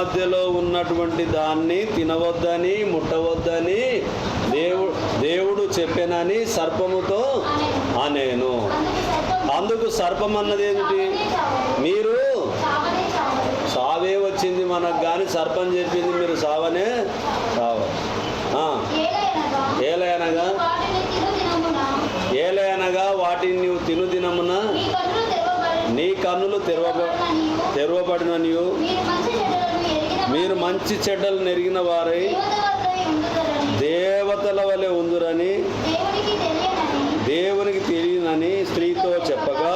మధ్యలో ఉన్నటువంటి దాన్ని తినవద్దని ముట్టవద్దని దేవుడు దేవుడు చెప్పానని సర్పముతో అనేను. అందుకు సర్పం అన్నది ఏమిటి? మీరు. సావే వచ్చింది మనకు కానీ సర్పం చెప్పింది మీరు సావనే సావ ఏలయనగా? ఏలయనగా వాటిని తిను దినమున ఏలయనగా వాటిని నీవు తిను దినమున నీ కన్నులు తెరవబ తెరవబడిన నీవు మీరు మంచి చెడ్డలు నెరిగిన వారై దేవతల వలె ఉందురని దేవునికి తెలియనని స్త్రీతో చెప్పగా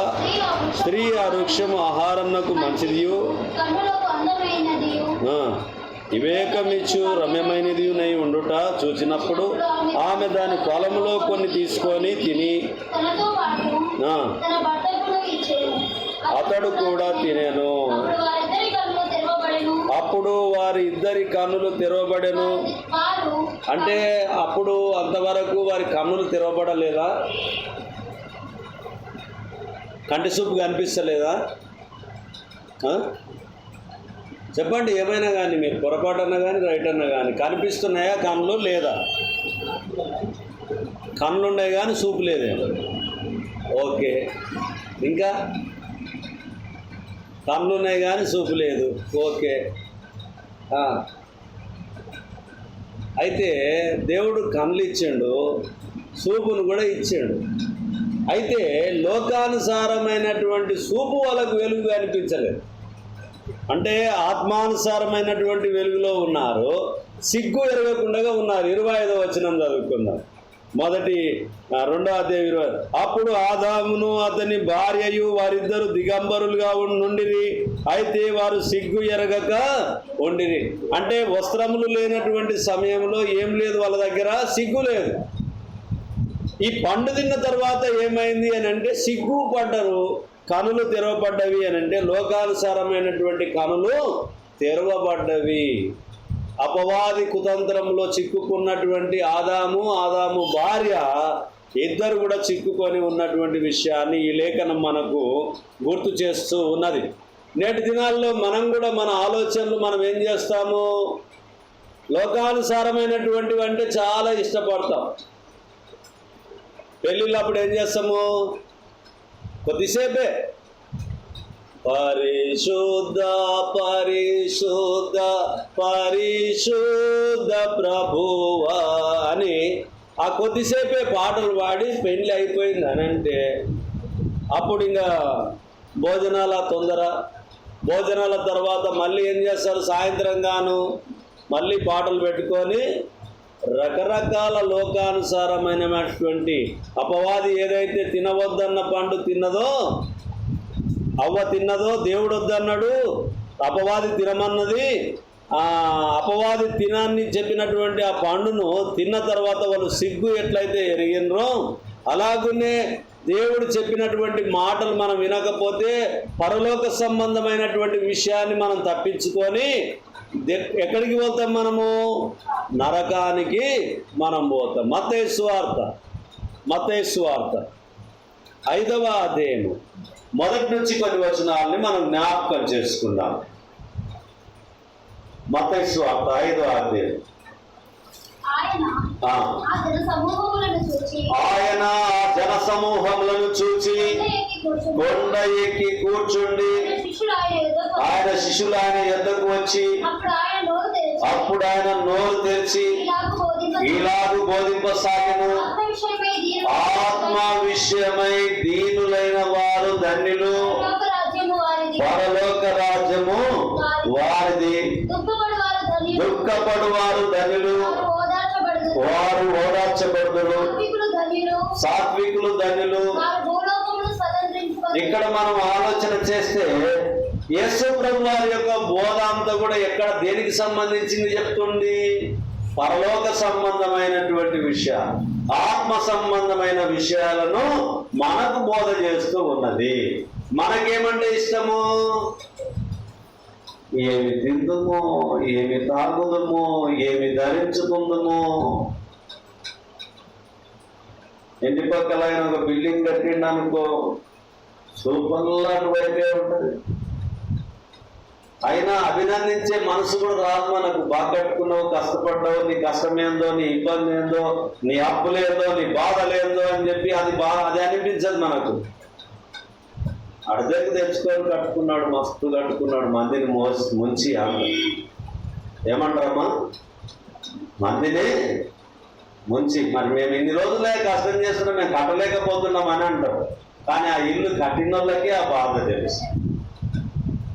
స్త్రీ ఆ వృక్షము ఆహారంకు మంచిదియు వివేకమిచ్చు రమ్యమైనది నై ఉండుట చూచినప్పుడు ఆమె దాని పొలంలో కొన్ని తీసుకొని తిని అతడు కూడా తినేను అప్పుడు వారిద్దరి కన్నులు తెరవబడెను అప్పుడు వారి ఇద్దరి కన్నులు తెరవబడెను. అంటే అప్పుడు అంతవరకు వారి కన్నులు తెరవబడలేదా? కంటి చూపు కనిపిస్తలేదా? చెప్పండి ఏమైనా కానీ మీరు పొరపాటు అన్నా కానీ రైట్ అన్నా కానీ కనిపిస్తున్నాయా కన్నులు లేదా? కన్నులు ఉన్నాయి కానీ సూపు లేదే. ఓకే. ఇంకా? కన్నులు ఉన్నాయి కానీ సూపు లేదు. ఓకే. అయితే దేవుడు కళ్ళు ఇచ్చాడు సూపును కూడా ఇచ్చాడు. అయితే లోకానుసారమైనటువంటి సూపు వాళ్ళకు వెలుగు అనిపించలేదు అంటే ఆత్మానుసారమైనటువంటి వెలుగులో ఉన్నారు సిగ్గు ఎరగకుండా ఉన్నారు. ఇరవై ఐదో వచనం చదువుకుందాం. మొదటి రెండవ దేవి అధ్యాయం ఇరవై. అప్పుడు ఆదామును అతని భార్యయు వారిద్దరు దిగంబరులుగా నుండిరి అయితే వారు సిగ్గు ఎరగక ఉండిరి. అంటే వస్త్రములు లేనటువంటి సమయంలో ఏం లేదు వాళ్ళ దగ్గర? సిగ్గు లేదు. ఈ పండు తిన్న తర్వాత ఏమైంది అని అంటే సిగ్గు పడ్డరు కనులు తెరవబడ్డవి అని అంటే లోకానుసారమైనటువంటి కనులు తెరవబడ్డవి. అపవాది కుతంత్రంలో చిక్కుకున్నటువంటి ఆదాము ఆదాము భార్య ఇద్దరు కూడా చిక్కుకొని ఉన్నటువంటి విషయాన్ని ఈ లేఖనం మనకు గుర్తు చేస్తూ ఉన్నది. నేటి దినాల్లో మనం కూడా మన ఆలోచనలు మనం ఏం చేస్తాము? లోకానుసారమైనటువంటివి అంటే చాలా ఇష్టపడతాం. పెళ్ళిళ్ళు అప్పుడు ఏం చేస్తాము? కొద్దిసేపే పరిశుద్ధ పరిశుద్ధ పరిశుద్ధ ప్రభువా అని ఆ కొద్దిసేపే పాటలు పాడి పెళ్ళి అయిపోయింది అని అంటే అప్పుడు ఇంకా భోజనాల తొందర భోజనాల తర్వాత మళ్ళీ ఏం చేస్తారు? సాయంత్రం గాను మళ్ళీ పాటలు పెట్టుకొని రకరకాల లోకానుసారమైనటువంటి అపవాది ఏదైతే తినవద్దన్న పండు తిన్నదో అవ్వ తిన్నదో దేవుడు వద్దన్నాడు అపవాది తినమన్నది. ఆ అపవాది తినాన్ని చెప్పినటువంటి ఆ పండును తిన్న తర్వాత వాళ్ళు సిగ్గు ఎట్లయితే ఎరిగినరో అలాగనే దేవుడు చెప్పినటువంటి మాటలు మనం వినకపోతే పరలోక సంబంధమైనటువంటి విషయాన్ని మనం తప్పించుకొని దె- ఎక్కడికి పోతాం మనము? నరకానికి మనం పోతాం. మతేశ్వార్త స్వార్థ స్వార్థ ఐదవ అధ్యయము. మొదటి నుంచి కొన్ని వచనాలని మనం జ్ఞాపకం చేసుకుందాం మతేసు స్వార్థ ఐదవ అధ్యాయం ఆయన ఆ. జన సమూహములను చూచి ఆయన ఆ జన సమూహములను చూచి కొండ ఎక్కి కూర్చుండి ఆయన శిష్యులు ఆయన ఎద్దకు వచ్చి అప్పుడు ఆయన నోరు తెరిచి ఇలాగు బోధింపసాగను. ఆత్మ విషయమై దీనులైన వారు ధన్యులు. పరలోక రాజ్యము వారిది. దుఃఖపడు వారు ధనులు వారు ఓదార్చబడుదురు. సాత్వికులు ధనులు ఇక్కడ మనం ఆలోచన చేస్తే యేసు ప్రభు వారి యొక్క బోధ అంతా కూడా ఎక్కడ దేనికి సంబంధించింది చెప్తుంది? పరలోక సంబంధమైనటువంటి విషయాలు ఆత్మ సంబంధమైన విషయాలను మనకు బోధ చేస్తూ ఉన్నది. మనకేమంటే ఇష్టము? ఏమి తిందుము ఏమి తాగుదము ఏమి ధరించుకుందము? ఎన్ని పక్కలైన ఒక బిల్డింగ్ కట్టిండనుకో సూపర్ లాంటి వైపే ఉంటుంది. అయినా అభినందించే మనసు కూడా రాదు. మనకు బాగా కట్టుకున్నావు కష్టపడ్డావు. నీ కష్టం ఏందో నీ ఇబ్బంది ఏందో నీ అప్పులేందో నీ బాధలేందో అని చెప్పి అది బాగా అది అనిపించదు మనకు. అడిదెక్కు తెచ్చుకొని కట్టుకున్నాడు మస్తు కట్టుకున్నాడు. మందిని మోసి ముంచి ఏమంటారమ్మా? మందిని ముంచి. మరి మేము ఇన్ని రోజులే కష్టం చేస్తున్నాం మేము కట్టలేకపోతున్నాం అని అంటారు. కానీ ఆ ఇల్లు కట్టిన వాళ్ళకి ఆ బాధ తెలుసు.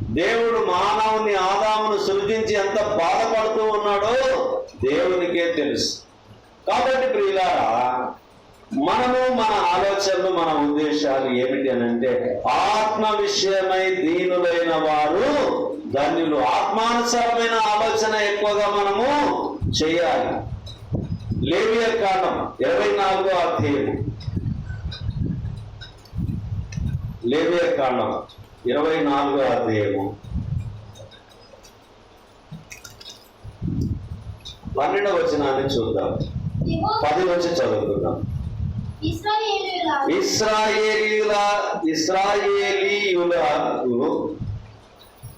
దేవుడు మానవుని ఆదామును సృజించి ఎంత బాధపడుతూ ఉన్నాడో దేవునికే తెలుసు. కాబట్టి ప్రియులారా మనము మన ఆలోచనలు మన ఉద్దేశాలు ఏమిటి అని అంటే ఆత్మ విషయమై దీనులైన వారు ధన్యులు. ఆత్మానుసారమైన ఆలోచన ఎక్కువగా మనము చేయాలి. లేవియ కాండం ఇరవై నాలుగో అధ్యాయం. లేవియ కాండం. ఇరవై నాలుగో అధ్యాయము. పన్నెండవ వచనాన్ని చూద్దాం. పది నుంచి చదువుకుందాం. ఇస్రాయేలీల ఇస్రాయేలీయులకు ఇస్రాయేలీయు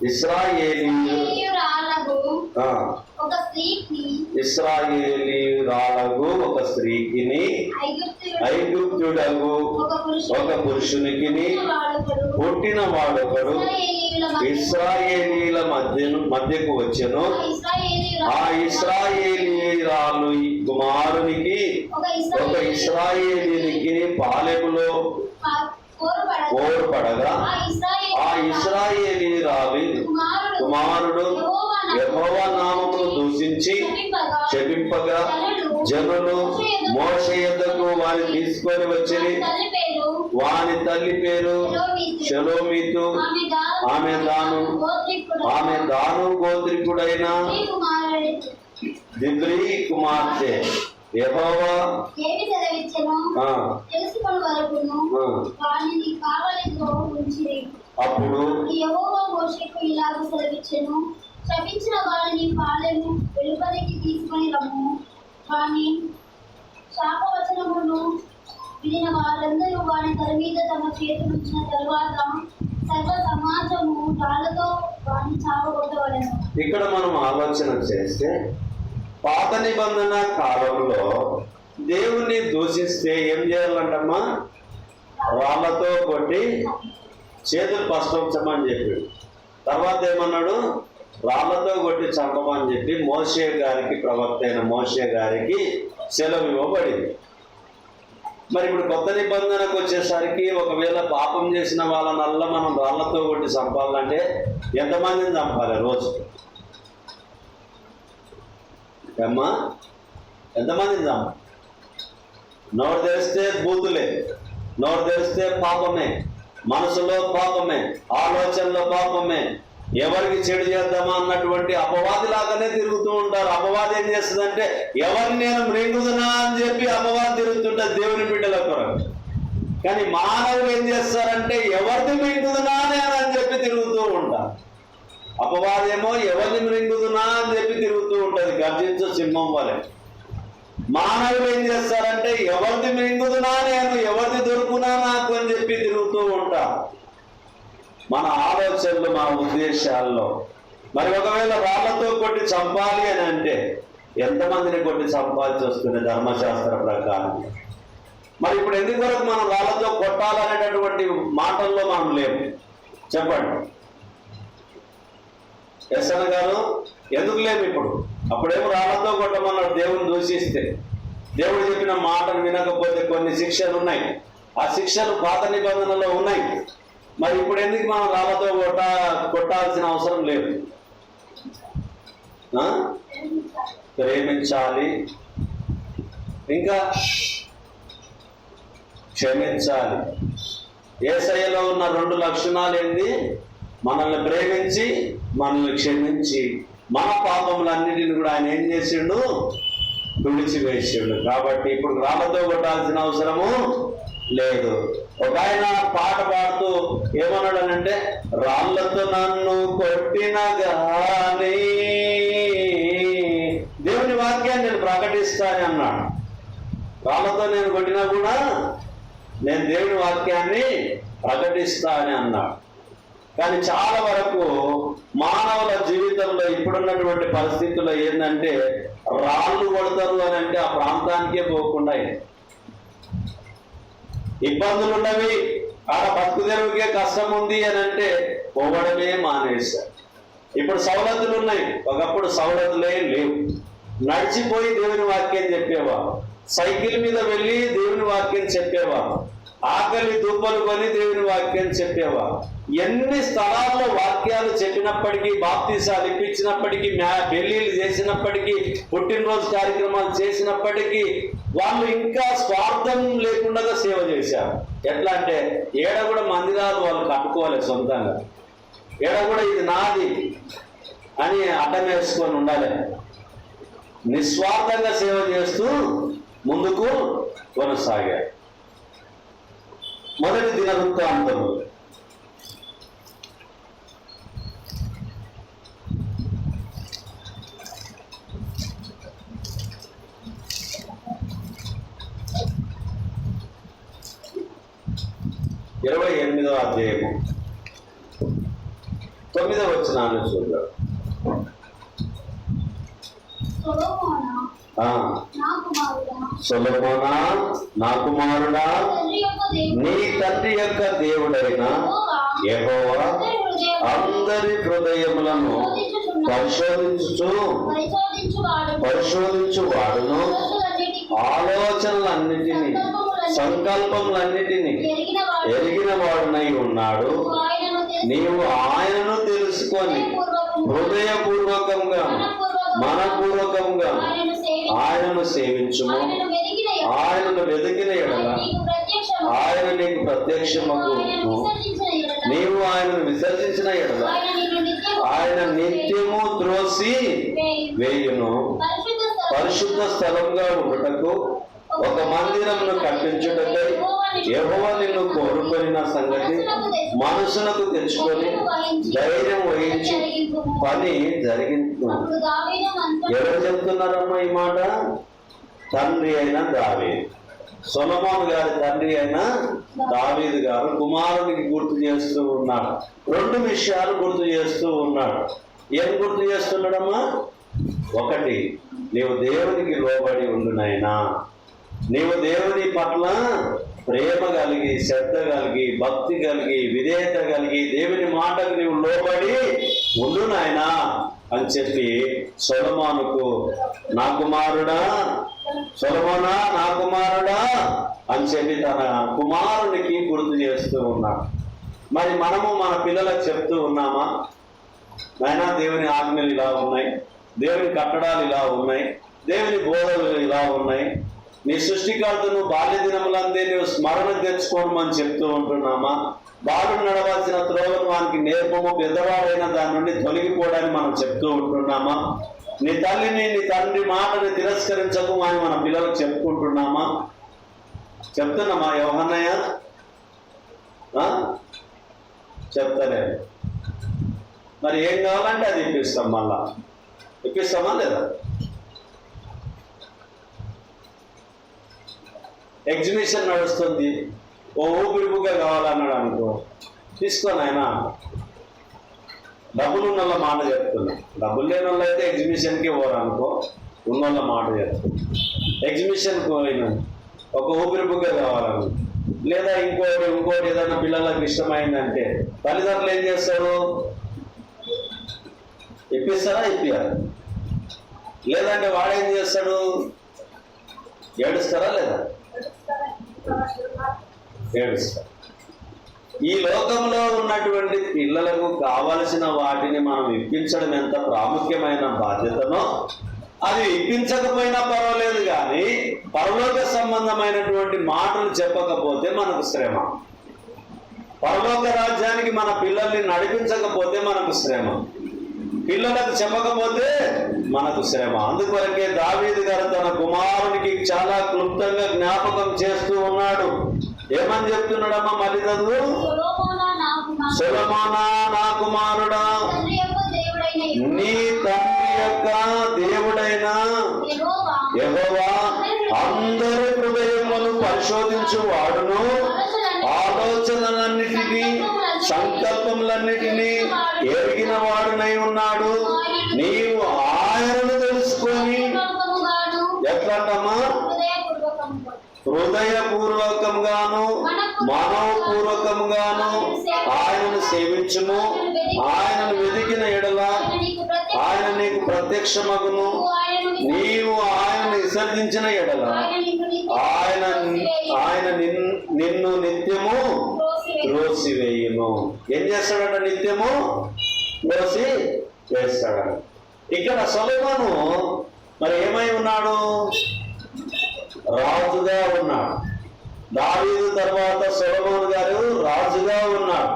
ఇశ్రాయేలీయురాలకు ఆ, ఒక స్త్రీకి ఇస్రాయేలీయురాలకు ఒక స్త్రీకిని ఐగుప్తు ఐగుప్తుడకు ఒక వాడొకడు పుట్టిన వాడొకడు మధ్య ఇస్రాయేలీల మధ్యను మధ్యకు వచ్చెను. ఆ ఇస్రాయేలీరాలు కుమారునికి ఒక ఇస్రాయేలీనికి పాలెములో కోరబడగా. ఓర్పడగా ఆ ఇస్రాయేలీరాలి కుమారుడు యెహోవా నామమును దూషించి చెప్పింపగా జనులు మోష యొద్దకు వారిని తీసుకొని వచ్చి వాని తల్లి పేరు షలోమీతు. ఆమె దాను ఆమె దాను గోత్రికుడైన దిబ్రీ కుమార్తె. యెహోవా అప్పుడు శపించిన వారిని పాలెము వెలుపలికి తీసుకొని రమ్ము. కానీ శాపవచనమును వినిన వారందరూ వారి తల మీద తమ చేతులు ఉంచిన తరువాత సర్వ సమాజము రాళ్ళతో వారిని చావగొట్టవలను. ఇక్కడ మనం ఆలోచన చేస్తే పాత నిబంధన కాలంలో దేవుణ్ణి దూషిస్తే ఏం చేయాలంటమ్మా? రాళ్ళతో కొట్టి చేతులు పష్టమని చెప్పాడు. తర్వాత ఏమన్నాడు? రాళ్ళతో కొట్టి చంపమని చెప్పి మోసే గారికి ప్రవక్త అయిన మోసే గారికి సెలవు ఇవ్వబడింది. మరి ఇప్పుడు కొత్త నిబంధనకు వచ్చేసరికి ఒకవేళ పాపం చేసిన వాళ్ళనల్లా మనం రాళ్ళతో కొట్టి చంపాలంటే ఎంతమందిని చంపాలి రోజు? ఏమ్మా ఎంతమందిని చంపాలి? నోరు తెరిస్తే బూతులే నోరు తెరిస్తే పాపమే మనసులో పాపమే ఆలోచనలో పాపమే ఎవరికి చెడు చేద్దామా అన్నటువంటి అపవాది లాగానే తిరుగుతూ ఉంటారు. అపవాది ఏం చేస్తుందంటే ఎవరిని నేను మృంగుదునా అని చెప్పి అపవాది తిరుగుతుంటారు దేవుని బిడ్డల కొరకు. కానీ మానవులు ఏం చేస్తారంటే ఎవరిని మృంగుదునా నేను అని చెప్పి తిరుగుతూ ఉంటారు. అపవాదేమో ఎవరిని మృంగుదునా అని చెప్పి తిరుగుతూ ఉంటది. గర్జించు సింహం వలె. మానవులు ఏం చేస్తారంటే ఎవరిది మింగుదునా నేను ఎవరిది దొరుకునా నాకు అని చెప్పి తిరుగుతూ ఉంటారు. మన ఆలోచనలు మన ఉద్దేశాల్లో. మరి ఒకవేళ వాళ్ళతో కొట్టి చంపాలి అని అంటే ఎంతమందిని కొట్టి చంపాల్సి వస్తుంది ధర్మశాస్త్ర ప్రకారం? మరి ఇప్పుడు ఎందుకు వరకు మనం వాళ్ళతో కొట్టాలనేటటువంటి మాటల్లో మనం లేము? చెప్పండి. ఎస్ఎన్ గారు ఎందుకు లేము ఇప్పుడు? అప్పుడేమో రాళ్ళతో కొట్టమన్నాడు దేవుని దూషిస్తే. దేవుడు చెప్పిన మాటను వినకపోతే కొన్ని శిక్షలు ఉన్నాయి. ఆ శిక్షలు పాత నిబంధనలో ఉన్నాయి. మరి ఇప్పుడు ఎందుకు మనం రాళ్ళతో కొట్ట కొట్టాల్సిన అవసరం లేదు? ప్రేమించాలి. ఇంకా? క్షమించాలి. ఏసయ్యలో ఉన్న రెండు లక్షణాలు ఏంది మనల్ని ప్రేమించి మనల్ని క్షమించి. మన పాపములన్నిటిని కూడా ఆయన ఏం చేసిండు? తుడిచివేసిండు. కాబట్టి ఇప్పుడు రాళ్ళతో కొట్టాల్సిన అవసరము లేదు. ఒక ఆయన పాట పాడుతూ ఏమన్నాడనంటే రాళ్ళతో నన్ను కొట్టిన గానీ దేవుని వాక్యాన్ని నేను ప్రకటిస్తానని అన్నాడు రాళ్ళతో నేను కొట్టినా కూడా నేను దేవుని వాక్యాన్ని ప్రకటిస్తా అని అన్నాడు కానీ చాలా వరకు మానవుల జీవితంలో ఇప్పుడున్నటువంటి పరిస్థితుల్లో ఏంటంటే రాళ్ళు కొడతారు అని అంటే ఆ ప్రాంతానికే పోకుండా అయింది. ఇబ్బందులు ఉన్నవి. ఆడ బతుకు తెరువుకే కష్టం ఉంది అని అంటే పోవడమే మానేశారు ఇప్పుడు సవలతులు ఉన్నాయి. ఒకప్పుడు సవలతులే లేవు. నడిచిపోయి దేవుని వాక్యం చెప్పేవారు సైకిల్ మీద వెళ్ళి దేవుని వాక్యం చెప్పేవారు ఆకలి దుబ్బలు కొని దేవుని వాక్యం చెప్పేవారు ఎన్ని స్థలాల్లో వాక్యాలు చెప్పినప్పటికీ బాప్తీసాలు ఇప్పించినప్పటికీ మ్యా పెళ్ళిళ్ళు చేసినప్పటికీ పుట్టినరోజు కార్యక్రమాలు చేసినప్పటికీ వాళ్ళు ఇంకా స్వార్థం లేకుండా సేవ చేశారు. ఎట్లా అంటే ఏడ కూడా మందిరాలు వాళ్ళు కట్టుకోవాలి సొంతంగా. ఏడ కూడా ఇది నాది అని అడ్డం వేసుకొని ఉండాలి. నిస్వార్థంగా సేవ చేస్తూ ముందుకు కొనసాగారు మొదటి దినవృత్తాంతము ఇరవై ఎనిమిదవ అధ్యాయము. తొమ్మిదవ వచ్చినాన్ని చూద్దాం. సొలొమోనా? నా కుమారుడా? నా తండ్రి యొక్క దేవుడైన యెహోవా అందరి హృదయములను పరిశోధించు వాడును ఆలోచనలన్నిటినీ సంకల్పములన్నిటినీ ఎరిగిన వాడునై ఉన్నాడు. నీవు ఆయనను తెలుసుకొని హృదయపూర్వకంగా మనపూర్వకంగా ఆయనను సేవించము. ఆయనను సేవించుము ఆయనను వెతికిన ఎడల ప్రత్యక్షము ఆయన నీకు ప్రత్యక్షమకు నీవు ఆయనను విసర్జించిన ఎడల ఆయన నిత్యము త్రోసి వేయును. పరిశుద్ధ స్థలంగా ఉండటకు ఒక మందిరమును కట్టించుటకై యెహోవా నిన్ను కోరుకొనిన సంగతి మనసునకు తెచ్చుకొని ధైర్యం వహించి పని జరిగింది. ఎవరు చెప్తున్నారమ్మా ఈ మాట? తండ్రి అయిన దావీదు. సొలమోన్ గారి తండ్రి అయిన దావీదు గారు కుమారునికి గుర్తు చేస్తూ ఉన్నాడు. రెండు విషయాలు గుర్తు చేస్తూ ఉన్నాడు. ఏం గుర్తు చేస్తున్నాడమ్మా? ఒకటి నీవు దేవునికి లోబడి ఉండునైనా. నాయనా నీవు దేవుని పట్ల ప్రేమ కలిగి శ్రద్ధ కలిగి భక్తి కలిగి విధేయత కలిగి దేవుని మాటకు నీవు లోబడి ఉండు నాయనా అని చెప్పి సొలమానుకు నా కుమారుడా సొలమోనా నా కుమారుడా అని చెప్పి తన కుమారునికి గుర్తు చేస్తూ ఉన్నాడు మరి మనము మన పిల్లలకు చెప్తూ ఉన్నామా? నాయనా దేవుని ఆజ్ఞలు ఇలా ఉన్నాయి దేవుని కట్టడాలు ఇలా ఉన్నాయి దేవుని బోధలు ఇలా ఉన్నాయి. నీ సృష్టికర్తను బాల్య దినములందే నువ్వు స్మరణ తెచ్చుకోవడం చెప్తూ ఉంటున్నామా? బాలుడు నడవాల్సిన త్రోవను వానికి నేర్పము పెద్దవాడైన దాని నుండి తొలగిపోవడానికి మనం చెప్తూ ఉంటున్నామా? నీ తల్లిని నీ తండ్రి మాటని తిరస్కరించకు అని మన పిల్లలకు చెప్పుకుంటున్నామా? చెప్తున్నామా యోహన్నయ్య? ఆ? మరి ఏం కావాలంటే అది ఇప్పిస్తాం మళ్ళా. ఇప్పిస్తామా లేదా? ఎగ్జిబిషన్ నడుస్తుంది. ఓ ఊపిరి బుగ్గ కావాలన్నాడు అనుకో. తీసుకోను ఆయన డబ్బులు ఉన్న వాళ్ళ మాట చెప్తున్నా. డబ్బులు లేని వాళ్ళు అయితే ఎగ్జిబిషన్కి పోరు అనుకో. ఉన్న వాళ్ళ మాట చెప్తున్నా. ఎగ్జిబిషన్కి పోయినా ఒక ఊపిరి బుగ్గ కావాలను లేదా ఇంకోటి ఇంకోటి ఏదైనా పిల్లలకు ఇష్టమైందంటే తల్లిదండ్రులు ఏం చేస్తారు? ఇప్పిస్తారా ఇప్పియాలి లేదంటే వాడేం చేస్తాడు? ఏడుస్తారా లేదా? ఏడుస్తారు ఈ లోకంలో ఉన్నటువంటి పిల్లలకు కావలసిన వాటిని మనం ఇప్పించడం ఎంత ప్రాముఖ్యమైన బాధ్యతనో అది ఇప్పించకపోయినా పర్వాలేదు కానీ పరలోక సంబంధమైనటువంటి మాటలు చెప్పకపోతే మనకు శ్రమ. పరలోక రాజ్యానికి మన పిల్లల్ని నడిపించకపోతే మనకు శ్రమ. పిల్లలకు చెప్పకపోతే మనకు శ్రమ. అందుకొరకే దావీదు గారు తన కుమారునికి చాలా క్లుప్తంగా జ్ఞాపకం చేస్తూ ఉన్నాడు. ఏమని చెప్తున్నాడమ్మా మళ్ళీ చదువు సొలొమోనా నా కుమారుడా. నా తండ్రి యొక్క దేవుడైన అందరి హృదయములను పరిశోధించు వాడును ఆలోచనలన్నిటినీ సంకల్పములన్నిటినీ ఎరిగిన వాడునై ఉన్నాడు. నీవు ఆయనను తెలుసుకొని ఎట్లంటమ్మా? హృదయపూర్వకంగాను మనోపూర్వకంగాను ఆయనను సేవించుము. ఆయనను వెదికిన ఎడల ఆయన నీకు ప్రత్యక్షమగును. నీవు ఆయన విసర్జించిన ఎడల ఆయన ఆయన ఆయన నిన్- నిన్ను నిత్యము త్రోసివేయును. రోసి వేయును ఏం చేస్తాడంట నిత్యము? రోసి వేస్తాడు ఇక్కడ సొలొమోను మరి ఏమై ఉన్నాడు? రాజుగా ఉన్నాడు. దావీదు తర్వాత సొలొమోను గారు రాజుగా ఉన్నాడు.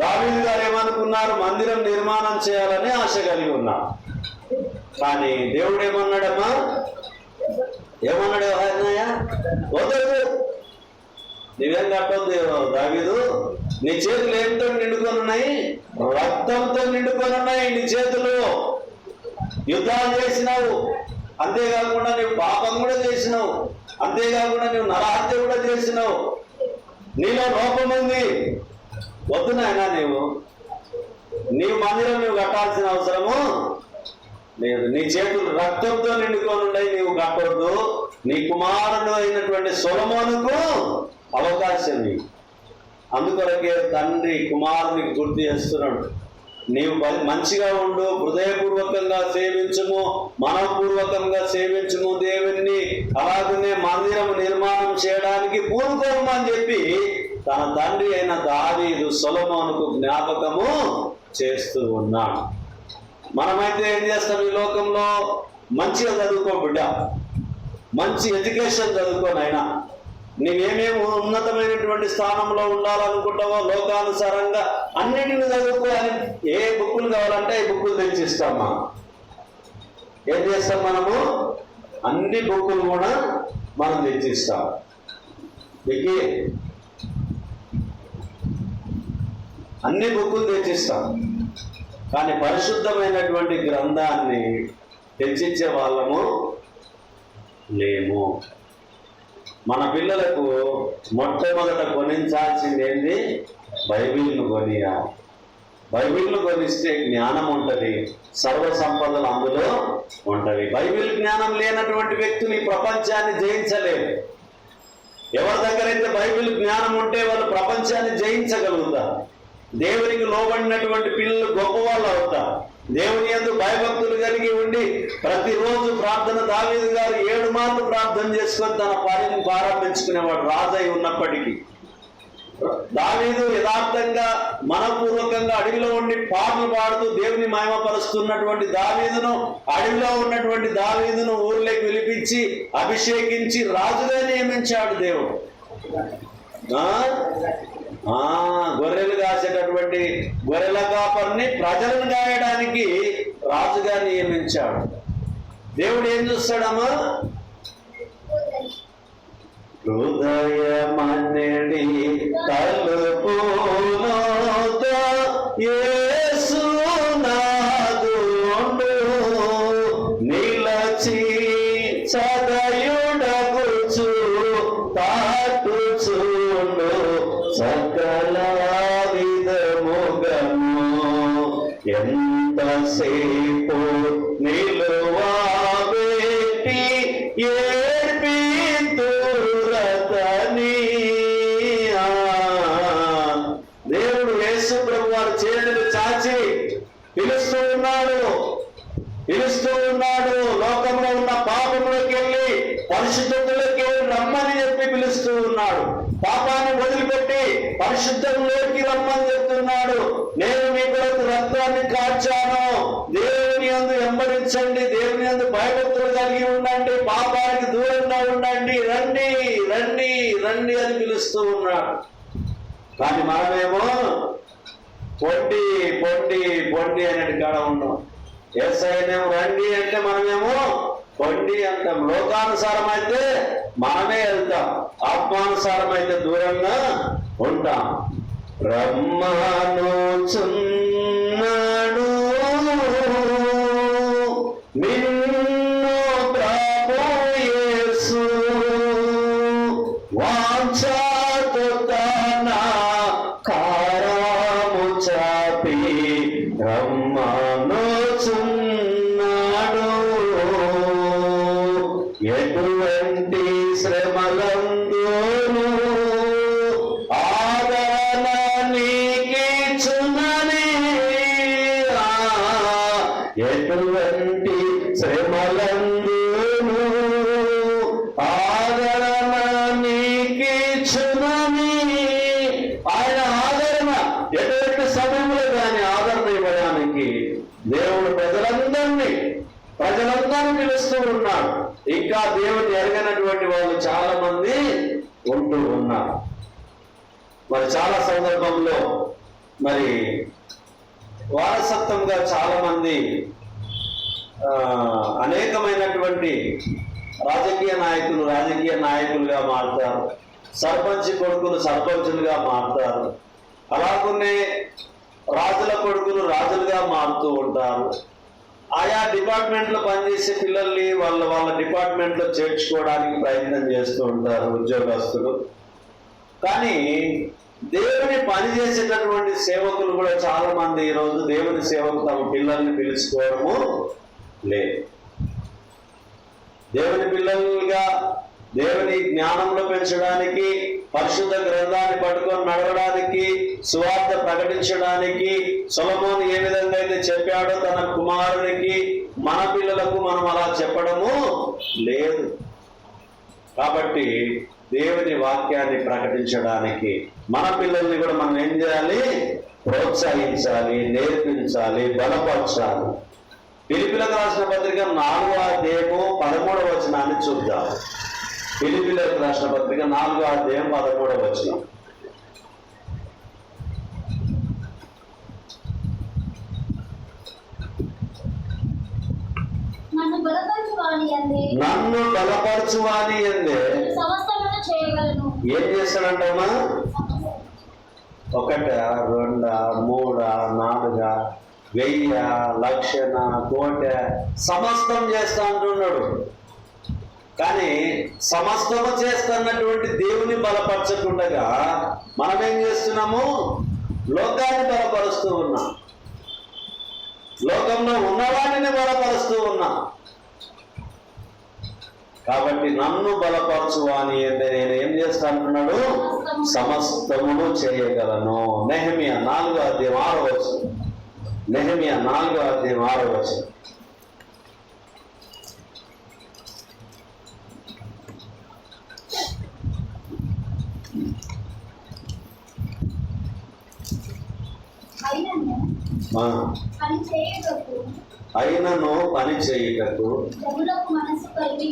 దావీదు గారు ఏమనుకున్నారు? మందిరం నిర్మాణం చేయాలని ఆశ కలిగి ఉన్నారు కానీ దేవుడు ఏమన్నాడమ్మా? ఏమన్నాడు అన్నయ్య వద్దొద్దు నీవేం కట్టొద్దు దావీదు నీ చేతులు ఏంతో నిండుకొని ఉన్నాయి రక్తంతో నిండుకొని ఉన్నాయి నీ చేతులు. యుద్ధాలు చేసినావు. అంతేకాకుండా నీవు పాపం కూడా చేసినావు. అంతేకాకుండా నీవు నరహత్య కూడా చేసినావు. నీలో లోపం ఉంది. వద్దు నాయనా నీవు. నీవు మందిరం నువ్వు కట్టాల్సిన అవసరము లేదు. నీ చేతులు రక్తంతో నిండుకొని ఉన్నాయి నీవు కాకూడదు. నీ కుమారుడు అయినటువంటి సొలమోనుకు అవకాశం నీవు. అందుకొరకే తండ్రి కుమారుని గుర్తు చేస్తున్నాడు. నీవు మంచిగా ఉండు హృదయపూర్వకంగా సేవించము మనపూర్వకంగా సేవించము దేవుణ్ణి. అలాగనే మందిరం నిర్మాణం చేయడానికి పూనుకోము అని చెప్పి తన తండ్రి అయిన దావీదు సొలమోనుకు జ్ఞాపకము చేస్తూ ఉన్నాడు. మనమైతే ఏం చేస్తాం ఈ లోకంలో మంచిగా చదువుకో బిడ్డ. మంచి ఎడ్యుకేషన్ చదువుకోనైనా నీవేమేమి ఉన్నతమైనటువంటి స్థానంలో ఉండాలనుకుంటావో లోకానుసారంగా అన్నిటిని చదువుకోవాలి ఏ బుక్కులు కావాలంటే ఈ బుక్కులు తెచ్చిస్తాం మనం ఏం చేస్తాం మనము? అన్ని బుక్కులు కూడా మనం తెచ్చిస్తాం. వికి అన్ని బుక్కులు తెచ్చిస్తాం. కానీ పరిశుద్ధమైనటువంటి గ్రంథాన్ని తెచ్చిచ్చే వాళ్ళము లేము మన పిల్లలకు మొట్టమొదట కొనించాల్సింది ఏంది? బైబిల్ను కొనియా బైబిల్ను కొనిస్తే జ్ఞానం ఉంటుంది సర్వ సంపదలు అందులో ఉంటవి. బైబిల్ జ్ఞానం లేనటువంటి వ్యక్తులు ఈ ప్రపంచాన్ని జయించలేరు. ఎవరి దగ్గర అయితే బైబిల్ జ్ఞానం ఉంటే వాళ్ళు ప్రపంచాన్ని జయించగలుగుతారు. దేవునికి లోబడినటువంటి పిల్లలు గొప్పవాళ్ళు అవుతారు. దేవుని యందు భయభక్తులు కలిగి ఉండి ప్రతిరోజు ప్రార్థన దావీదు గారు ఏడు మార్లు ప్రార్థన చేసుకొని తన పనిని ప్రారంభించుకునేవాడు రాజై ఉన్నప్పటికీ. దావీదు యథార్థంగా మనపూర్వకంగా అడవిలో ఉండి పాటలు పాడుతూ దేవుని మాయమపరుస్తున్నటువంటి దావీదును అడవిలో ఉన్నటువంటి దావీదును ఊర్లోకి పిలిపించి అభిషేకించి రాజుగా నియమించాడు దేవుడు. ఆ? గొర్రెలు కాసేటటువంటి గొర్రెల కాపర్ని ప్రజలను గాయడానికి రాజుగా నియమించాడు దేవుడు ఏం చూస్తాడమ్మా హృదయమన్నడి తలుపునోత ఏ మనమేమో పొట్టి పొట్టి పొట్టి అనేది కాడ ఉన్నాం. ఏసైనేమో రండి అంటే మనమేమో పొట్టి అంటాం. లోకానుసారం అయితే మనమే వెళ్తాం. ఆత్మానుసారం అయితే దూరంగా ఉంటాం. రమ్మను దేవుడు ప్రజలందరినీ ప్రజలందరినీ పిలుస్తూ ఉన్నాడు ఇంకా దేవుని ఎరగనటువంటి వాళ్ళు చాలా మంది ఉంటూ ఉన్నారు. మరి చాలా సందర్భంలో మరి వారసత్వంగా చాలా మంది ఆ, అనేకమైనటువంటి రాజకీయ నాయకులు రాజకీయ నాయకులుగా మారుతారు. సర్పంచ్ కొడుకులు సర్పంచులుగా మారుతారు. అలాగనే రాజుల కొడుకులు రాజులుగా మారుతూ ఉంటారు. ఆయా డిపార్ట్మెంట్లో పనిచేసే పిల్లల్ని వాళ్ళ వాళ్ళ డిపార్ట్మెంట్లో చేర్చుకోవడానికి ప్రయత్నం చేస్తూ ఉంటారు ఉద్యోగస్తులు. కానీ దేవుని పని చేసేటటువంటి సేవకులు కూడా చాలా మంది ఈరోజు దేవుని సేవకు తమ పిల్లల్ని పిలుచుకోవడము లేదు. దేవుని పిల్లలుగా దేవుని జ్ఞానంలో పెంచడానికి పరిశుద్ధ గ్రంథాన్ని పట్టుకొని నడవడానికి సువార్త ప్రకటించడానికి సులభం ఏ విధంగా అయితే చెప్పాడో తన కుమారునికి మన పిల్లలకు మనం అలా చెప్పడము లేదు. కాబట్టి దేవుని వాక్యాన్ని ప్రకటించడానికి మన పిల్లల్ని కూడా మనం ఏం చేయాలి? ప్రోత్సహించాలి నేర్పించాలి బలపరచాలి. పిలిపిలకు రాసిన పత్రిక నాలుగో అధ్యాయము పదమూడవ వచనాన్ని చూద్దాం. పిలిపిలకు రాసిన పత్రిక నాలుగో అధ్యాయం పదమూడవ వచనం. నన్ను బలపరచువాని అందే. ఏం చేస్తాడంటమ్మా? ఒకట రెండ మూడ నాలుగ వెయ్య లక్షణ కోట సమస్తం చేస్తా అంటున్నాడు. కానీ సమస్తము చేస్తున్నటువంటి దేవుని బలపరచకుండగా మనం ఏం చేస్తున్నాము? లోకాన్ని బలపరుస్తూ ఉన్నాం. లోకంలో ఉన్నవాడిని బలపరుస్తూ ఉన్నాం. కాబట్టి నన్ను బలపరచు అని అంటే నేను ఏం చేస్తా అంటున్నాడు? సమస్తమును చేయగలను. నెహమియా నాలుగో అధ్యయం ఆరో వచ్చు నెహమియా నాలుగో అధ్యయం ఆరో వచ్చు అయినను. పని చేయటకు మనసు కలిగి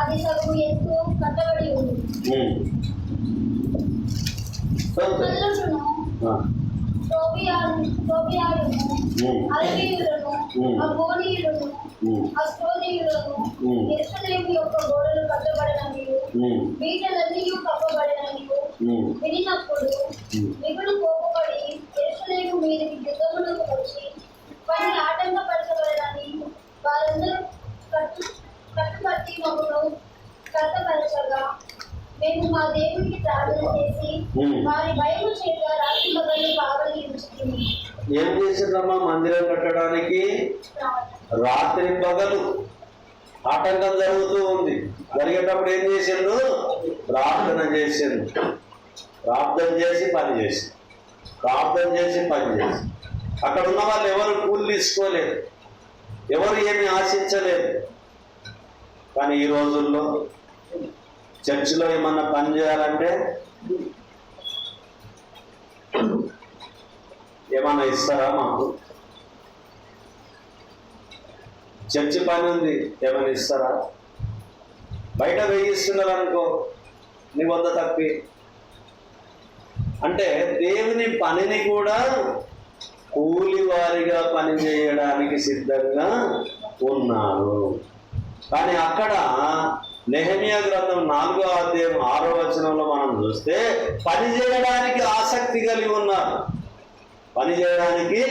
అది సగం ఎత్తు కట్టబడి ఉంది. ఉమ్, అస్తోనీయులను. ఎరుసలేము యొక్క గోడలు కట్టబడినవి. ఉమ్, వీటలన్నీ కప్పబడినవి ఉమ్, వినినప్పుడు. మిగులు కోపపడి ఎరుసలేము మీదకి యుద్ధములకు వచ్చి పని ఆటంకపరచబడనని వారందరూ కట్టు కట్టుబట్టి మమ్మను కట్టపరచగా మేము మా దేవునికి ప్రార్థన చేసి. వారి భయము చేత రాత్రి మగలు కావలి ఏం చేసిందమ్మా మందిరం కట్టడానికి? రాత్రి పగలు ఆటంకం జరుగుతూ ఉంది. జరిగేటప్పుడు ఏం చేసిండు ప్రార్థన చేసిండు ప్రార్థన చేసి పని చేసి ప్రార్థన చేసి పని చేసి అక్కడ ఉన్న వాళ్ళు ఎవరు కూలి తీసుకోలేదు. ఎవరు ఏమి ఆశించలేదు. కానీ ఈ రోజుల్లో చర్చిలో ఏమన్నా పని చేయాలంటే ఏమన్నా ఇస్తారా మాకు? చర్చి పని ఉంది. ఏమైనా ఇస్తారా? బయట వేయిస్తున్నారు అనుకో నీ వద్ద తప్పి. అంటే దేవుని పనిని కూడా కూలివారిగా వారిగా పని చేయడానికి సిద్ధంగా ఉన్నారు. కానీ అక్కడ నెహమియా గ్రంథం నాలుగో అధ్యాయం ఆరో వచనంలో మనం చూస్తే పని చేయడానికి ఆసక్తి కలిగి ఉన్నారు. పని చేయడానికి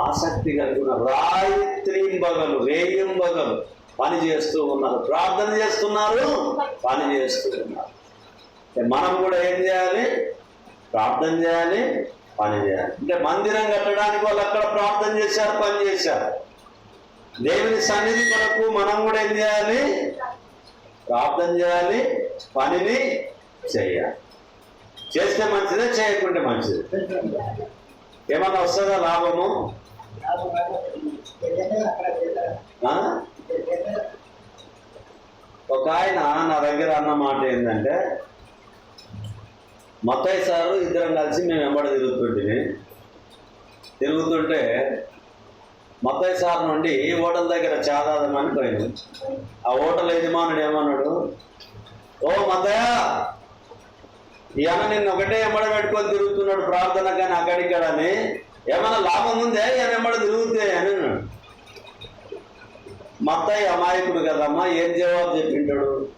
ఆసక్తి కలిగి ఉన్నారు రాత్రింబగలు రేయింబగలు పని చేస్తూ ఉన్నారు. ప్రార్థన చేస్తున్నారు పని చేస్తూ ఉన్నారు. మనం కూడా ఏం చేయాలి? ప్రార్థన చేయాలి పని చేయాలి. అంటే మందిరం కట్టడానికి వాళ్ళు అక్కడ ప్రార్థన చేశారు పని చేశారు. దేవుని సన్నిధి కొరకు మనం కూడా ఏం చేయాలి? ప్రార్థన చేయాలి పనిని చేయాలి. చేస్తే మంచిదే చేయకుంటే మంచిదే. ఏమన్నా వస్తుందా లాభము? ఒక ఆయన నా దగ్గర అన్న మాట ఏంటంటే మొత్తయ్య సారు ఇద్దరం కలిసి మేము వెంబడ తిరుగుతుంటే తిరుగుతుంటే మొత్తయ్య సార్ నుండి హోటల్ దగ్గర చాదాదమని పోయింది. ఆ హోటల్ యజమానుడు ఏమన్నాడు? ఓ మత్తయ్య ఈ అన్న నిన్ను ఒకటే ఎంబడ పెట్టుకొని తిరుగుతున్నాడు ప్రార్థన కానీ అక్కడిక్కడని ఏమైనా లాభం ఉందే? ఈయన ఎంబడ తిరుగుతే అని. అన్నాడు మత్తయ్య అమాయకుడు కదమ్మా ఏం జవాబు చెప్పింటాడు?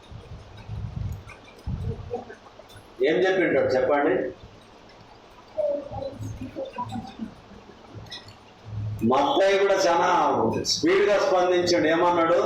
ఏం చెప్పింటాడు చెప్పండి? మత్తయ్య కూడా చాలా స్పీడ్గా స్పందించాడు. ఏమన్నాడు?